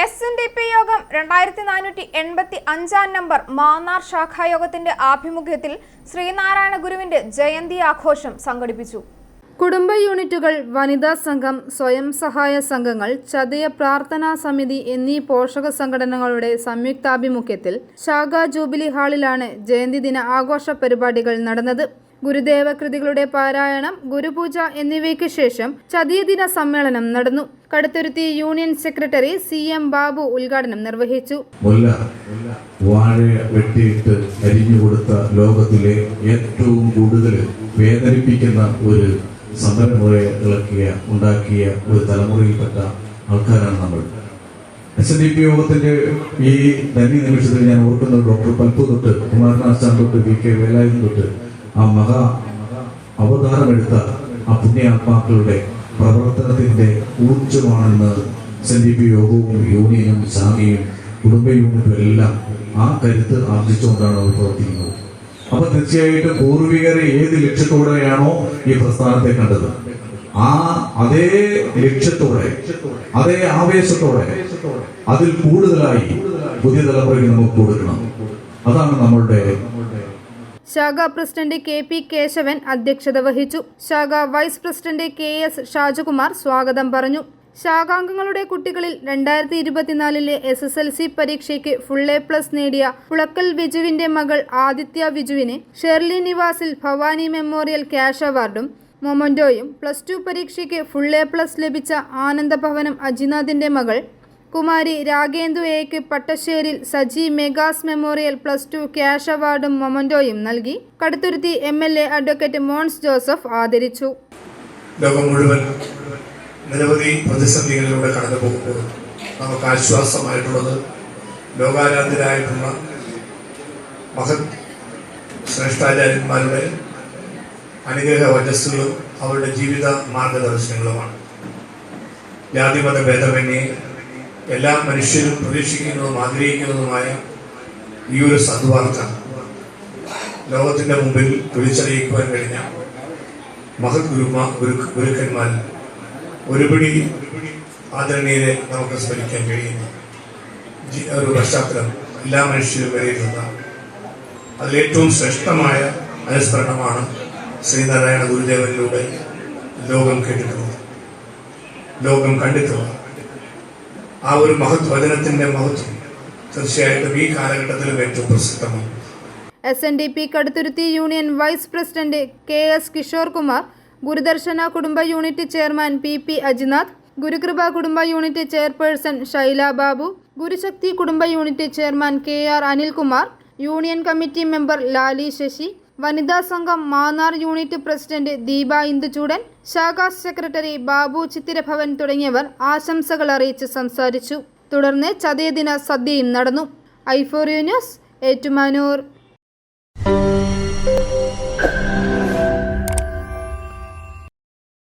S N D P യോഗം രണ്ടായിരത്തി നാനൂറ്റി എൺപത്തി അഞ്ചാം നമ്പർ മാന്നാർ ശാഖായോഗത്തിന്റെ ആഭിമുഖ്യത്തിൽ ശ്രീനാരായണ ഗുരുവിന്റെ ജയന്തി ആഘോഷം സംഘടിപ്പിച്ചു. കുടുംബ യൂണിറ്റുകൾ വനിതാ സംഘം സ്വയം സഹായ സംഘങ്ങൾ ചതയ പ്രാർത്ഥനാ സമിതി എന്നീ പോഷക സംഘടനകളുടെ സംയുക്താഭിമുഖ്യത്തിൽ ശാഖാ ജൂബിലി ഹാളിലാണ് ജയന്തി ദിന ആഘോഷ പരിപാടികൾ നടന്നത്. ഗുരുദേവ കൃതികളുടെ പാരായണം ഗുരുപൂജ എന്നിവയ്ക്ക് ശേഷം ചതിയദിന സമ്മേളനം നടന്നു. Kaduthuruthy union secretary C M Babu ഉദ്ഘാടനം നിർവഹിച്ചു. വാഴ വെട്ടിയിട്ട് അരിഞ്ഞു കൊടുത്ത ലോകത്തിലെ ഏറ്റവും കൂടുതൽ വേദനിപ്പിക്കുന്ന ഒരു സമരമുറയെ ഇളക്കിയ ഉണ്ടാക്കിയ ഒരു തലമുറയിൽപ്പെട്ട ആൾക്കാരാണ് നമ്മൾ. എസ് എൻ ഡി പി യോഗത്തിന്റെ ഈ ധന്യ നിമിഷത്തിൽ ഞാൻ ഓർക്കുന്നത് ഡോക്ടർ പൽപ്പു തൊട്ട് കുമാരനാശാൻ തൊട്ട് വി കെ വേലായുധൻ തൊട്ട് ആ മഹാ അവതാരമെടുത്ത ആ പുണ്യാത്മാക്കളുടെ പ്രവർത്തനത്തിന്റെ ഊർജമാണെന്ന് എസ് യോഗവും യൂണിയനും സാമിയും കുടുംബ യൂണിറ്റും എല്ലാം ആ കരുത്ത് ആർജിച്ചുകൊണ്ടാണ് അവർ പ്രവർത്തിക്കുന്നത്. അപ്പൊ തീർച്ചയായിട്ടും പൂർവികരെ ഏത് ലക്ഷ്യത്തോടെയാണോ ഈ പ്രസ്ഥാനത്തെ കണ്ടത്? ആ അതേ ലക്ഷ്യത്തോടെ അതേ ആവേശത്തോടെ അതിൽ കൂടുതലായി പുതിയ തലമുറയ്ക്ക് നമുക്ക് കൊടുക്കണം. അതാണ് നമ്മളുടെ ശാഖ പ്രസിഡന്റ് കെ പി കേശവൻ അധ്യക്ഷത വഹിച്ചു. ശാഖാ vice president K S Shajakumar സ്വാഗതം പറഞ്ഞു. ശാഖാംഗങ്ങളുടെ കുട്ടികളിൽ രണ്ടായിരത്തി ഇരുപത്തിനാലിലെ എസ് എസ് എൽ സി പരീക്ഷയ്ക്ക് ഫുൾ എ പ്ലസ് നേടിയ പുളക്കൽ വിജുവിന്റെ മകൾ ആദിത്യ വിജുവിന് ഷെർലി നിവാസിൽ ഭവാനി മെമ്മോറിയൽ ക്യാഷ് അവാർഡും മൊമന്റോയും പ്ലസ് ടു പരീക്ഷയ്ക്ക് ഫുൾ എ പ്ലസ് ലഭിച്ച ആനന്ദഭവനം അജിനാഥിന്റെ മകൾ കുമാരി രാഗേന്ദു എക്ക് പട്ടശ്ശേരിൽ സജി മെഗാസ് മെമ്മോറിയൽ പ്ലസ് ടു ക്യാഷ് അവാർഡും മൊമന്റോയും നൽകി. Kaduthuruthy M L A advocate Mons Joseph ആദരിച്ചു. ലോകം മുഴുവൻ നിരവധി പ്രതിസന്ധികളിലൂടെ കടന്നു പോകുമ്പോൾ നമുക്ക് ആശ്വാസമായിട്ടുള്ളത് ലോകാരാധ്യരായിട്ടുള്ള മഹത് ശ്രേഷ്ഠാചാര്യന്മാരുടെ അനുഗ്രഹ വചസ്സുകളും അവരുടെ ജീവിത മാർഗദർശനങ്ങളുമാണ്. ജാതിമത ഭേദമന്യേ എല്ലാ മനുഷ്യരും പ്രതീക്ഷിക്കുന്നതും ആഗ്രഹിക്കുന്നതുമായ ഈ ഒരു സദ്വാർത്ത ലോകത്തിന്റെ മുമ്പിൽ വിളിച്ചറിയിക്കുവാൻ കഴിഞ്ഞ മഹത് ഗുരുമാ ഗുരു ഗുരുക്കന്മാരിൽ ഒരുപിടി ആദരണീയരെ നമുക്ക് സ്മരിക്കാൻ കഴിയുന്നു. ഒരു പശ്ചാത്തലം എല്ലാ മനുഷ്യരും വിലയിരുത്തുന്ന അതിലേറ്റവും ശ്രേഷ്ഠമായ അനുസ്മരണമാണ് ശ്രീനാരായണ ഗുരുദേവനിലൂടെ ലോകം കേട്ടിട്ടുള്ളത്. ലോകം കണ്ടിട്ടുള്ളത്. ആ ഒരു മഹത് വചനത്തിന്റെ മഹത്വം തീർച്ചയായിട്ടും ഈ കാലഘട്ടത്തിലും ഏറ്റവും പ്രസക്തമാണ് S N D P Kaduthuruthy union vice president K S Kishore Kumar Gurudarshana കുടുംബ unit chairman P P Ajinath Gurukripa കുടുംബ യൂണിറ്റ് ചെയർപേഴ്സൺ ശൈല ബാബു ഗുരുശക്തി കുടുംബ unit chairman K R Anilkumar union committee member Lali Sasi വനിതാ സംഘം Mannar unit president Deepa Induchoodan ശാഖാ secretary Babu ചിത്തിരഭവൻ തുടങ്ങിയവർ ആശംസകൾ അറിയിച്ച് സംസാരിച്ചു. തുടർന്ന് ചതയദിന സദ്യയും നടന്നു. ഐഫോറിയോ ന്യൂസ് ഏറ്റുമാനൂർ.